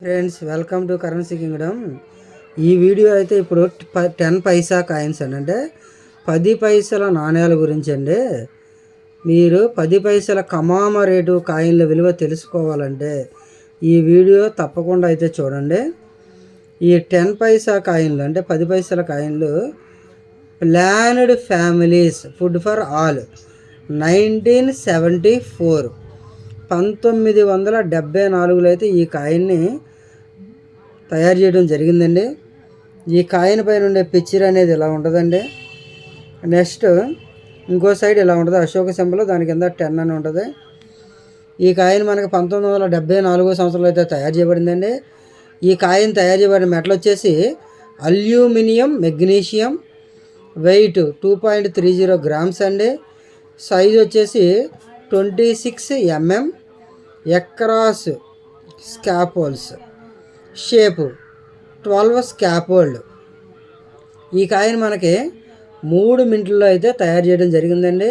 Friends welcome to currency kingdom ఈ video అయితే ఇప్పుడు ప- టెన్ పైసా కాయిన్స్ అండి అంటే పది పైసల నాణ్యాల గురించి అండి. మీరు పది పైసల కమామ రేటు కాయిన్ల విలువ తెలుసుకోవాలంటే ఈ వీడియో తప్పకుండా అయితే చూడండి. ఈ టెన్ పైసా కాయిన్లు అంటే పది పైసల కాయిన్లు planned families food for all nineteen seventy four పంతొమ్మిది వందల డెబ్బై నాలుగులో అయితే ఈ కాయిన్ని తయారు చేయడం జరిగిందండి. ఈ కాయిన్ పైన ఉండే పిక్చర్ అనేది ఇలా ఉంటుందండి. నెక్స్ట్ ఇంకో సైడ్ ఇలా ఉంటుంది. అశోక సింబల్ దాని కింద టెన్ అని ఉంటుంది. ఈ కాయిన్ మనకి పంతొమ్మిది వందల డెబ్బై నాలుగో సంవత్సరంలో అయితే తయారు చేయబడిందండి. ఈ కాయిన్ తయారు చేయబడిన మెటల్ వచ్చేసి aluminium magnesium weight two point three zero grams అండి. సైజ్ వచ్చేసి twenty six mm across scallops. Shape. Twelve scalloped ఈ కాయను మనకి మూడు మింట్లో అయితే తయారు చేయడం జరిగిందండి.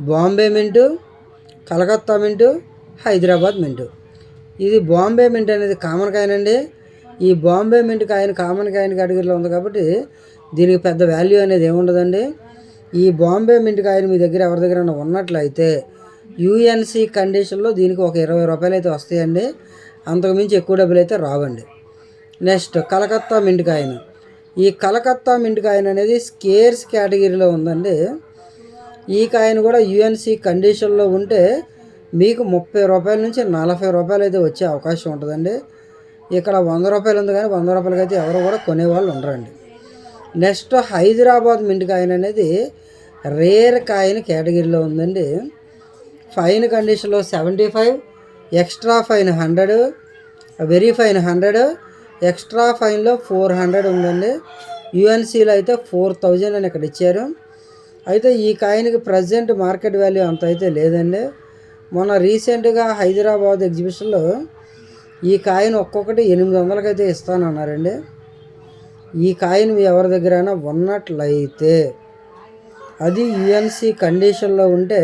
బాంబే మింటు కలకత్తా మింటు హైదరాబాద్ మింటు. ఇది బాంబే మింట్ అనేది కామన్ కాయనండి అండి. ఈ బాంబే మింట్ కాయను కామన్ కాయిన్ కేటగిరీలో ఉంది కాబట్టి దీనికి పెద్ద వాల్యూ అనేది ఏముండదండి. ఈ బాంబే మింట్ కాయిన్ మీ దగ్గర ఎవరి దగ్గర ఉన్నట్లయితే యూఎన్సి కండిషన్లో దీనికి ఒక ఇరవై రూపాయలు అయితే వస్తాయండి. అంతకుమించి ఎక్కువ డబ్బులు అయితే రావండి. నెక్స్ట్ కలకత్తా మిండికాయను. ఈ కలకత్తా మిండికాయను అనేది స్కేర్స్ కేటగిరీలో ఉందండి. ఈ కాయను కూడా యుఎన్సి కండిషన్లో ఉంటే మీకు ముప్పై రూపాయల నుంచి నలభై రూపాయలు అయితే వచ్చే అవకాశం ఉంటుందండి. ఇక్కడ వంద రూపాయలు ఉంది కానీ వంద రూపాయలకి అయితే ఎవరు కూడా కొనేవాళ్ళు ఉండరండి. నెక్స్ట్ హైదరాబాద్ మింట్ అనేది రేర్ కాయిన్ కేటగిరీలో ఉందండి. ఫైన్ కండిషన్లో seventy five extra fine hundred very fine hundred extra ఫైన్లో four hundred ఉందండి. యుఎన్సీలో అయితే ఫోర్ థౌజండ్ అని ఇక్కడ ఇచ్చారు. అయితే ఈ కాయిన్కి ప్రజెంట్ మార్కెట్ వాల్యూ అంత అయితే లేదండి. మొన్న రీసెంట్గా హైదరాబాద్ ఎగ్జిబిషన్లో ఈ కాయిన్ ఒక్కొక్కటి ఎనిమిది వందలకి అయితే ఇస్తానన్నారండి. ఈ కాయిన్ ఎవరి దగ్గరైనా ఉన్నట్లయితే అది యుఎన్సి కండిషన్లో ఉంటే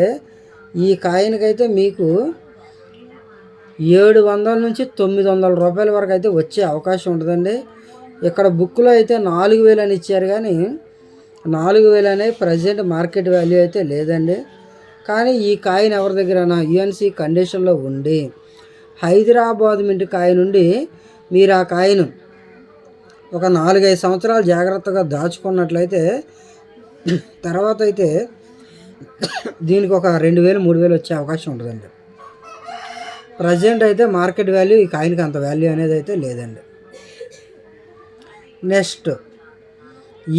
ఈ కాయిన్కి అయితే మీకు ఏడు వందల నుంచి తొమ్మిది వందల రూపాయల వరకు అయితే వచ్చే అవకాశం ఉంటుందండి. ఇక్కడ బుక్లో అయితే నాలుగు వేలు అని ఇచ్చారు కానీ నాలుగు వేలు అనేది ప్రజెంట్ మార్కెట్ వాల్యూ అయితే లేదండి. కానీ ఈ కాయిన్ ఎవరి దగ్గర? యుఎన్సి కండిషన్లో ఉండి హైదరాబాద్ మింటి కాయిన్ నుండి మీరు ఆ కాయిన్ ఒక నాలుగైదు సంవత్సరాలు జాగ్రత్తగా దాచుకున్నట్లయితే తర్వాత అయితే దీనికి ఒక రెండు వేలు మూడు వేలు వచ్చే అవకాశం ఉంటుందండి. ప్రజెంట్ అయితే మార్కెట్ వాల్యూ ఈ కాయిన్కి అంత వాల్యూ అనేది అయితే లేదండి. Next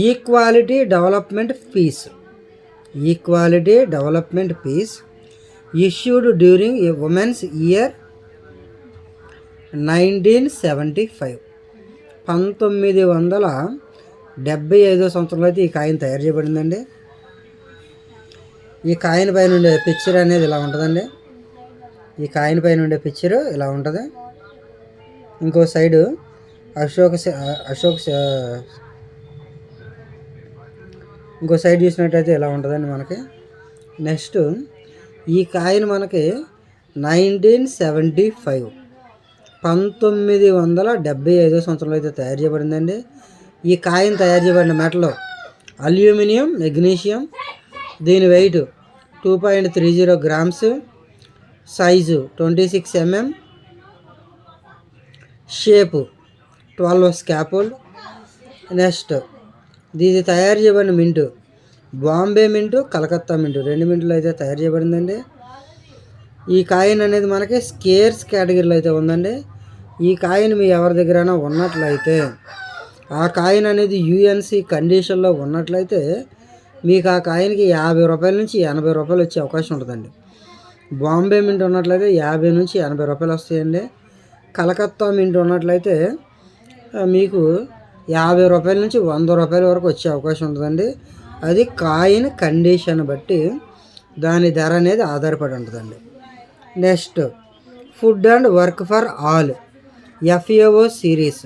equality development peace equality development peace issued during women's year nineteen seventy five. పంతొమ్మిది వందల డెబ్బై ఐదో సంవత్సరంలో అయితే ఈ కాయిన్ తయారు చేయబడిందండి. ఈ కాయిన్ పైన ఉండే పిక్చర్ అనేది ఇలా ఉంటుందండి. ఈ కాయిన్ పైన ఉండే పిక్చర్ ఇలా ఉంటుంది. ఇంకో సైడు అశోక్ అశోక్ ఇంకో సైడ్ చూసినట్టయితే ఇలా ఉంటుందండి మనకి. నెక్స్ట్ ఈ కాయిన్ మనకి నైన్టీన్ సెవెంటీ ఫైవ్ పంతొమ్మిది వందల డెబ్బై ఐదో సంవత్సరంలో అయితే తయారు చేయబడిందండి. ఈ కాయిన్ తయారు చేయబడిన మెటల్ అల్యూమినియం మెగ్నీషియం దీని weight two point three zero grams size twenty six mm. Shape twelve scalloped next ఇది తయారు చేయబడిన మింటు బాంబే మింటు కలకత్తా మింటు. రెండు మింటులు అయితే తయారు చేయబడిందండి. ఈ కాయిన్ అనేది మనకి స్కేర్స్ కేటగిరీలో అయితే ఉందండి. ఈ కాయిన్ మీ ఎవరి దగ్గరైనా ఉన్నట్లయితే ఆ కాయిన్ అనేది యుఎన్సి కండిషన్లో ఉన్నట్లయితే మీకు ఆ కాయిన్కి యాభై రూపాయల నుంచి ఎనభై రూపాయలు వచ్చే అవకాశం ఉంటుందండి. బాంబే మింట్ ఉన్నట్లయితే యాభై నుంచి ఎనభై రూపాయలు వస్తాయండి. కలకత్తా మింట్ ఉన్నట్లయితే మీకు యాభై రూపాయల నుంచి వంద రూపాయల వరకు వచ్చే అవకాశం ఉంటుందండి. అది కాయిన్ కండిషన్ బట్టి దాని ధర అనేది ఆధారపడి ఉంటుందండి. Next food and work for all FAO series.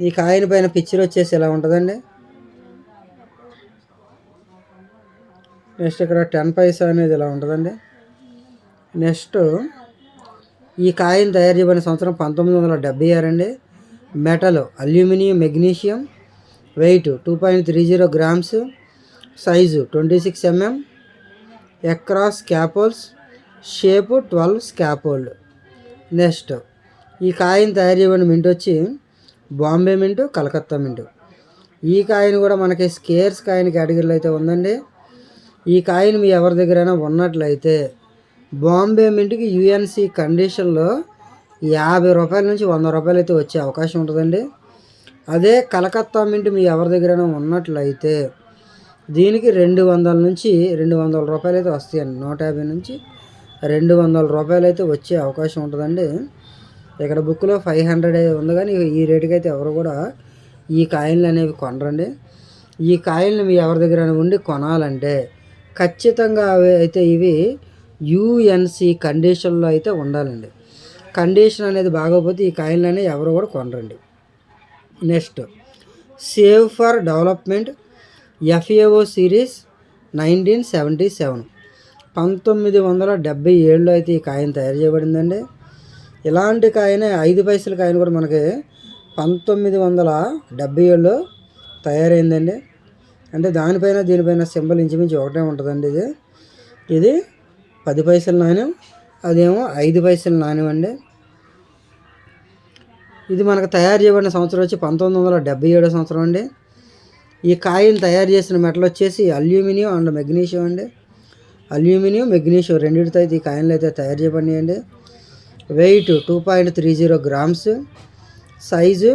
ఈ కాయిన్ పైన పిక్చర్ వచ్చేసి ఎలా ఉంటుందండి? నెక్స్ట్ ఇక్కడ టెన్ పైసా అనేది ఇలా ఉంటుందండి. నెక్స్ట్ ఈ కాయిన్ తయారు చేయబడిన సంవత్సరం పంతొమ్మిది వందల డెబ్బై ఆరు అండి metal aluminium magnesium weight two point three zero grams size twenty six mm across scallops shape twelve scalloped. Next ఈ కాయిన్ తయారు చేయబడిన మింట్ వచ్చి బాంబే మింటు కలకత్తా మింటు. ఈ కాయిన్ కూడా మనకి స్కేర్స్ కాయిన్ కేటగిరీలో అయితే ఉందండి. ఈ కాయిన్ మీ ఎవరి దగ్గరైనా ఉన్నట్లయితే బాంబే మింట్కి యుఎన్సి కండిషన్లో యాభై రూపాయల నుంచి వంద రూపాయలు అయితే వచ్చే అవకాశం ఉంటుందండి. అదే కలకత్తా మింట్ మీ ఎవరి దగ్గరైనా ఉన్నట్లయితే దీనికి రెండు వందల నుంచి రెండు వందల రూపాయలు అయితే వస్తాయండి. నూట యాభై నుంచి రెండు వందల రూపాయలు అయితే వచ్చే అవకాశం ఉంటుందండి. ఇక్కడ బుక్లో ఫైవ్ హండ్రెడ్ ఉంది కానీ ఈ రేటుకి అయితే ఎవరు కూడా ఈ కాయిన్లు అనేవి కొనరండి. ఈ కాయిన్లు మీ ఎవరి దగ్గర ఉండి కొనాలంటే ఖచ్చితంగా అవి అయితే ఇవి యుఎన్సి కండిషన్లో అయితే ఉండాలండి. కండిషన్ అనేది బాగోకపోతే ఈ కాయిన్లు అనేవి ఎవరు కూడా కొనరండి. Next save for development FAO series nineteen seventy seven పంతొమ్మిది వందల డెబ్బై ఏడులో అయితే ఈ కాయిన్ తయారు చేయబడిందండి. ఇలాంటి కాయనే ఐదు పైసల కాయిన్ కూడా మనకి పంతొమ్మిది వందల డెబ్బై ఏడులో తయారైందండి. అంటే దానిపైన దీనిపైన సింబల్ ఇంచుమించు ఒకటే ఉంటుందండి ఇది. ఇది పది పైసల నాణ్యం అదేమో ఐదు పైసల నాణ్యం అండి. ఇది మనకు తయారు చేయబడిన సంవత్సరం వచ్చి పంతొమ్మిది వందల డెబ్బై ఏడో సంవత్సరం అండి. ఈ కాయిన్ తయారు చేసిన మెటల్ వచ్చేసి అల్యూమినియం అండ్ మెగ్నీషియం అండి. అల్యూమినియం మెగ్నీషియం రెండింటితో అయితే ఈ కాయిన్లు అయితే తయారు చేయబడినాయండి. Weight two point three zero grams size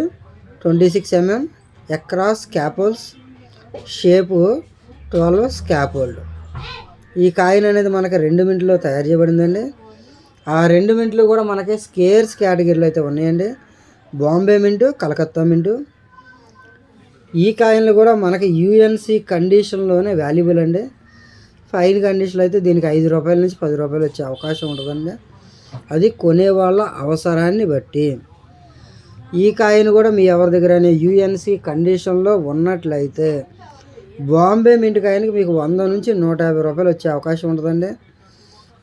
twenty six mm across క్యాపోల్స్ shape twelve scalloped ఈ కాయిన్ అనేది మనకి రెండు మింట్లో తయారు చేయబడిందండి. ఆ రెండు మింట్లు కూడా మనకి స్కేర్స్ కేటగిరీలో అయితే ఉన్నాయండి. బాంబే మింటు కలకత్తా మింటు. ఈ కాయిన్లు కూడా మనకి యూఎన్సి కండిషన్లోనే వాల్యుబుల్ అండి. ఫైన్ కండిషన్లో అయితే దీనికి ఐదు రూపాయల నుంచి పది రూపాయలు వచ్చే అవకాశం ఉంటుందండి. అది కొనేవాళ్ళ అవసరాన్ని బట్టి. ఈ కాయిన్ కూడా మీ ఎవరి దగ్గర యూఎన్సి కండిషన్లో ఉన్నట్లయితే బాంబే మింట్ మీకు వంద నుంచి నూట యాభై రూపాయలు వచ్చే అవకాశం ఉంటుందండి.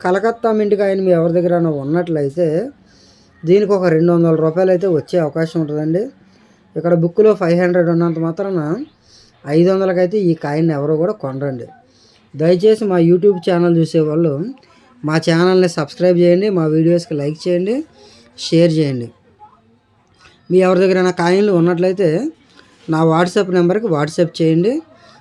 కలకత్తా మింటికాయని మీ ఎవరి దగ్గర ఉన్నట్లయితే దీనికి ఒక రెండు వందల రూపాయలు అయితే వచ్చే అవకాశం ఉంటుందండి. ఇక్కడ బుక్లో ఫైవ్ హండ్రెడ్ ఉన్నంత మాత్రాన ఐదు వందలకైతే ఈ కాయిన్ ఎవరు కూడా కొనరండి. దయచేసి మా యూట్యూబ్ ఛానల్ చూసేవాళ్ళు మా ఛానల్ని సబ్స్క్రైబ్ చేయండి మా వీడియోస్కి లైక్ చేయండి షేర్ చేయండి. మీ ఎవరి దగ్గర కాయిన్లు ఉన్నట్లయితే నా వాట్సాప్ నెంబర్కి వాట్సాప్ చేయండి.